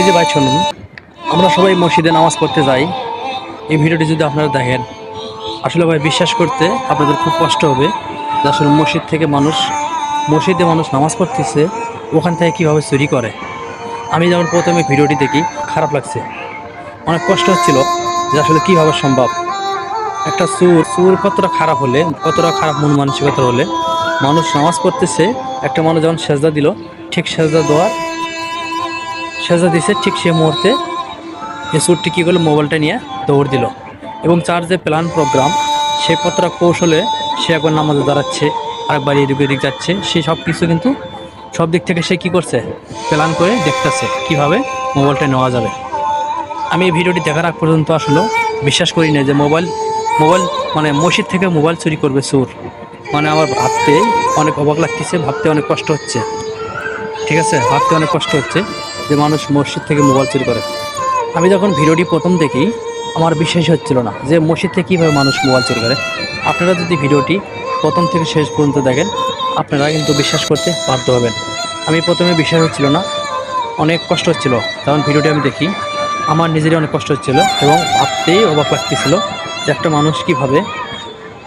এই যে ভাই শুনুন, আমরা সবাই মসজিদে নামাজ পড়তে যাই। এই ভিডিওটি যদি আপনারা দেখেন, আসলে ভাই বিশ্বাস করতে আপনাদের খুব কষ্ট হবে যে আসলে মসজিদ থেকে মানুষ, মসজিদে মানুষ নামাজ পড়তেছে, ওখান থেকে কীভাবে চুরি করে। আমি যেমন প্রথমে ভিডিওটি দেখি, খারাপ লাগছে। অনেক কষ্ট হচ্ছিল যে আসলে কীভাবে সম্ভব। একটা সুর সুর কতটা খারাপ হলে, কতটা খারাপ মন মানসিকতা হলে, মানুষ নামাজ পড়তেছে, একটা মানুষ যখন সেজদা দিল, ঠিক সেজদা দেওয়ার সেজদা দিছে ঠিক সে মুহূর্তে এই সুরটি কী করল? মোবাইলটা নিয়ে দৌড় দিল। এবং তার যে প্ল্যান প্রোগ্রাম সে কতটা কৌশলে সে একবার নামাজে দাঁড়াচ্ছে, আরেকবার এদিক ওদিক যাচ্ছে, সে সব কিছু কিন্তু সব দিক থেকে সে কী করছে? প্ল্যান করে দেখতেছে কীভাবে মোবাইলটা নেওয়া যাবে। আমি এই ভিডিওটি দেখার আগ পর্যন্ত আসলে বিশ্বাস করি না যে মোবাইল মোবাইল মানে মসজিদ থেকে মোবাইল চুরি করবে সুর। মানে আমার ভাবতে অনেক অবাক লাগতেছে, ভাবতে অনেক কষ্ট হচ্ছে। ঠিক আছে? ভাবতে অনেক কষ্ট হচ্ছে। যে মানুষ মসজিদ থেকে মোবাইল চুরি করে। আমি যখন ভিডিওটি প্রথম দেখি, আমার বিশ্বাস হচ্ছিল না যে মসজিদ থেকে কীভাবে মানুষ মোবাইল চুরি করে। আপনারা যদি ভিডিওটি প্রথম থেকে শেষ পর্যন্ত দেখেন, আপনারা কিন্তু বিশ্বাস করতে বাধ্য হবেন। আমি প্রথমে বিশ্বাস হচ্ছিল না, অনেক কষ্ট হচ্ছিল। কারণ ভিডিওটি আমি দেখি, আমার নিজেরই অনেক কষ্ট হচ্ছিল এবং ভাবতেই অবাক লাগতেছিল যে একটা মানুষ কীভাবে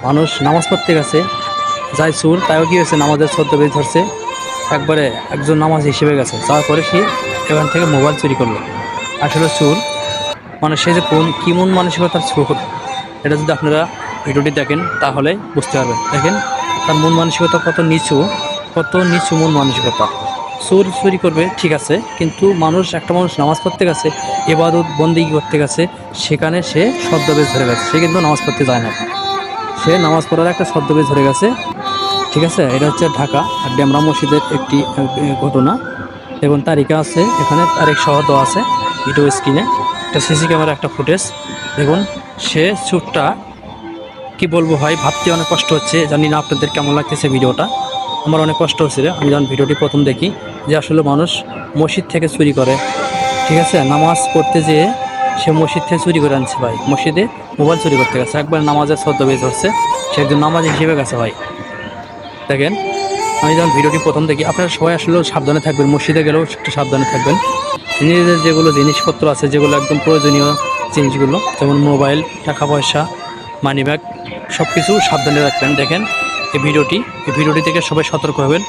মানুষ নামাজ পড়তে গেছে, যাই সুর তাইও কী হয়েছে, নামাজের শ্রদ্ধ বেশ ধরছে, একবারে একজন নামাজ হিসেবে গেছে। যাওয়ার পরে সে এখান থেকে মোবাইল চুরি করল। আসলে চুর মানে সে যে কোন, কী মন মানসিকতার চুর এটা যদি আপনারা ভিডিওটি দেখেন, তাহলে বুঝতে পারবেন। দেখেন, তার মন মানসিকতা কত নিচু কত নিচু মন মানসিকতা। চুর চুরি করবে, ঠিক আছে, কিন্তু মানুষ, একটা মানুষ নামাজ পড়তে গেছে এবাদত বন্দিগি করতে গেছে, সেখানে সে ছদ্মবেশ ধরে গেছে। সে কিন্তু নামাজ পড়তে যায় না। সে নামাজ পড়ার একটা ছদ্মবেশ ধরে গেছে, ঠিক আছে, এটা হচ্ছে ঢাকা আর ডেমরা মসজিদের একটি ঘটনা। এবং তারিখা আছে, এখানে তারিখ সহ দেওয়া আছে ভিডিও স্ক্রিনে একটা সিসি ক্যামেরা একটা ফুটেজ দেখুন, সে চুরটা কি বলব ভাই, ভাবতে অনেক কষ্ট হচ্ছে, জানি না আপনাদের কেমন লাগতেছে ভিডিওটা আমার অনেক কষ্ট হচ্ছিল আমি যখন ভিডিওটি প্রথম দেখি যে আসলে মানুষ মসজিদ থেকে চুরি করে। ঠিক আছে? নামাজ পড়তে যেয়ে সে মসজিদ থেকে চুরি করে আনছে ভাই। মসজিদে মোবাইল চুরি করতে গেছে। একবার নামাজের বেজ ধরছে। সে একজন নামাজ হিসেবে গেছে ভাই। দেখেন আমি যখন ভিডিওটি প্রথম দেখি, আপনারা সবাই আসলেও সাবধানে থাকবেন, মসজিদে গেলেও একটু সাবধানে থাকবেন। নিজেদের যেগুলো জিনিসপত্র আছে, যেগুলো একদম প্রয়োজনীয় জিনিসগুলো, যেমন মোবাইল, টাকা পয়সা মানি ব্যাগ সব কিছু সাবধানে রাখবেন। দেখেন, এই ভিডিওটি এই ভিডিওটি থেকে সবাই সতর্ক হবেন।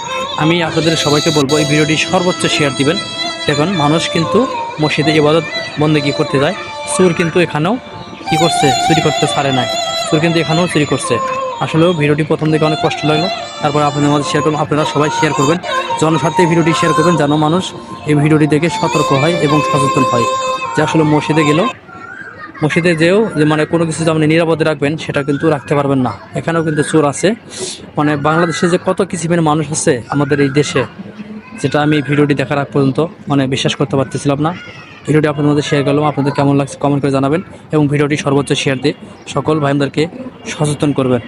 আমি আপনাদের সবাইকে বলব, এই ভিডিওটি সর্বোচ্চ শেয়ার দিবেন। দেখুন, মানুষ কিন্তু মসজিদে ইবাদত বন্দেগি করতে যায়? সুর কিন্তু এখানেও কি করছে? চুরি করতে ছাড়ে নাই। সুর কিন্তু এখানেও চুরি করছে। আসলেও ভিডিওটি প্রথম থেকে অনেক কষ্ট লাগল। তারপর আপনাদের মধ্যে শেয়ার করবেন আপনারা সবাই শেয়ার করবেন। জনস্বার্থে ভিডিওটি শেয়ার করবেন যেন মানুষ এই ভিডিওটি দেখে সতর্ক হয় এবং সচেতন হয়। যে আসলে মসজিদে গেলেও মসজিদে যেও যে মানে কোনো কিছু আপনি নিরাপদে রাখবেন, সেটা কিন্তু রাখতে পারবেন না। এখানেও কিন্তু চোর আছে। মানে বাংলাদেশে যে কত কিসিমের মানুষ আছে আমাদের এই দেশে, যেটা আমি ভিডিওটি দেখার আগ পর্যন্ত মানে বিশ্বাস করতে পারতেছিলাম না। ভিডিওটি আপনাদের মধ্যে শেয়ার করলাম। আপনাদের কেমন লাগছে কমেন্ট করে জানাবেন এবং ভিডিওটি সর্বোচ্চ শেয়ার দিয়ে সকল ভাইমদেরকে সচেতন করবেন।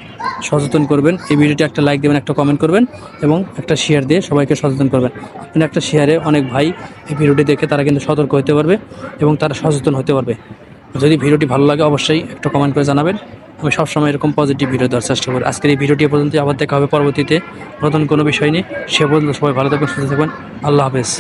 সচেতন করবেন। এই ভিডিওটি একটা লাইক দেবেন, একটা কমেন্ট করবেন এবং একটা শেয়ার দিয়ে সবাইকে সচেতন করবেন। আপনি একটা শেয়ারে অনেক ভাই এই ভিডিওটি দেখে তারা কিন্তু সতর্ক হতে পারবে এবং তারা সচেতন হতে পারবে। যদি ভিডিওটি ভালো লাগে অবশ্যই একটা কমেন্ট করে জানাবেন। আমি সবসময় এরকম পজিটিভ ভিডিও দেওয়ার চেষ্টা করি। আজকের এই ভিডিওটি পর্যন্ত আবার দেখা হবে পরবর্তীতে নতুন কোনো বিষয় নিয়ে। সে পর্যন্ত সবাই ভালো থাকবেন, সুস্থ থাকবেন। আল্লাহ হাফেজ।